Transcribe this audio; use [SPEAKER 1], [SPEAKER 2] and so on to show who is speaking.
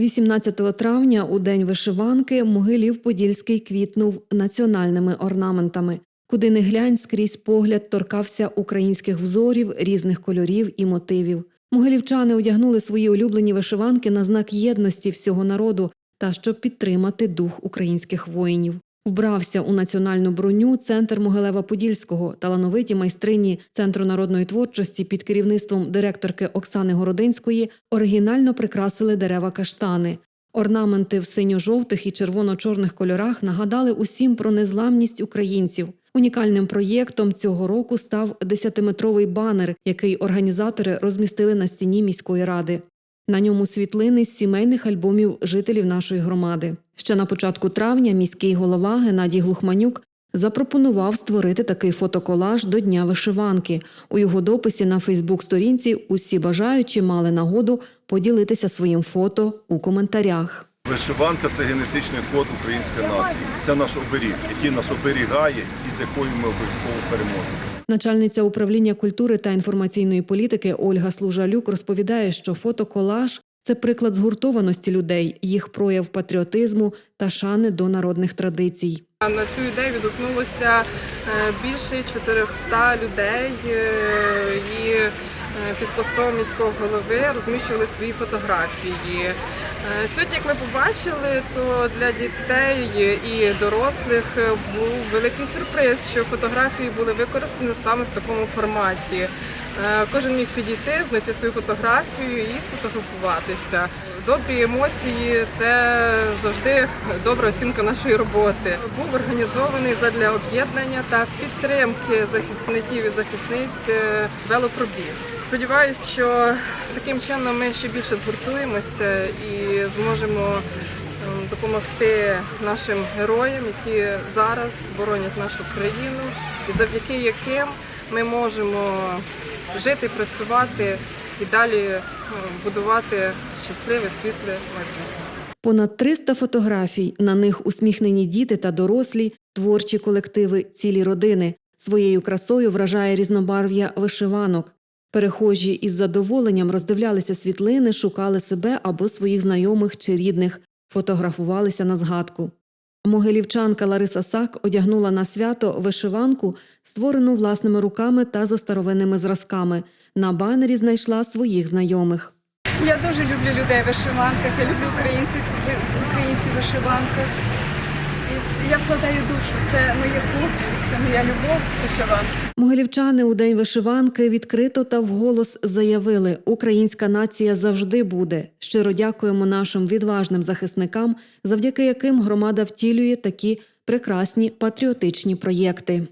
[SPEAKER 1] 18 травня, у день вишиванки, Могилів-Подільський квітнув національними орнаментами. Куди не глянь, скрізь погляд торкався українських взорів, різних кольорів і мотивів. Могилівчани одягнули свої улюблені вишиванки на знак єдності всього народу та щоб підтримати дух українських воїнів. Вбрався у національну броню центр Могилева-Подільського, талановиті майстрині Центру народної творчості під керівництвом директорки Оксани Городинської оригінально прикрасили дерева каштани. Орнаменти в синьо-жовтих і червоно-чорних кольорах нагадали усім про незламність українців. Унікальним проєктом цього року став 10-метровий банер, який організатори розмістили на стіні міської ради. На ньому світлини з сімейних альбомів жителів нашої громади. Ще на початку травня міський голова Геннадій Глухманюк запропонував створити такий фотоколаж до Дня вишиванки. У його дописі на Фейсбук-сторінці усі бажаючі мали нагоду поділитися своїм фото у коментарях.
[SPEAKER 2] Вишиванка це генетичний код української нації. Це наш оберіг, який нас оберігає і з якою ми обов'язково переможемо.
[SPEAKER 1] Начальниця управління культури та інформаційної політики Ольга Служалюк розповідає, що фотоколаж це приклад згуртованості людей, їх прояв патріотизму та шани до народних традицій.
[SPEAKER 3] На цю ідею відгукнулося е, більше 400 людей е, і е, під постом міського голови розміщували свої фотографії. Сьогодні, як ми побачили, то для дітей і дорослих був великий сюрприз, що фотографії були використані саме в такому форматі. Е, Кожен міг підійти, знайти свою фотографію і сфотографуватися. Добрі емоції це завжди добра оцінка нашої роботи. Був організований задля об'єднання та підтримки захисників і захисниць е, велопробіг. Сподіваюсь, що таким чином ми ще більше згуртуємося і зможемо ем, допомогти нашим героям, які зараз боронять нашу країну, і завдяки яким ми можемо жити, працювати і далі е, будувати щасливе, світле майбутнє.
[SPEAKER 1] Понад 300 фотографій. На них усміхнені діти та дорослі, творчі колективи, цілі родини. Своєю красою вражає різнобарв'я вишиванок. Перехожі із задоволенням роздивлялися світлини, шукали себе або своїх знайомих чи рідних, фотографувалися на згадку. Могилівчанка Лариса Сак одягнула на свято вишиванку, створену власними руками та за старовинними зразками. На банері знайшла своїх знайомих.
[SPEAKER 4] Я дуже люблю людей в вишиванках, я люблю українців, українців в вишиванках. Я вкладаю душу. Це моє хобі, це моя любов вишиванка.
[SPEAKER 1] Могилівчани у день вишиванки відкрито та вголос заявили: Українська нація завжди буде. Щиро дякуємо нашим відважним захисникам, завдяки яким громада втілює такі прекрасні патріотичні проєкти.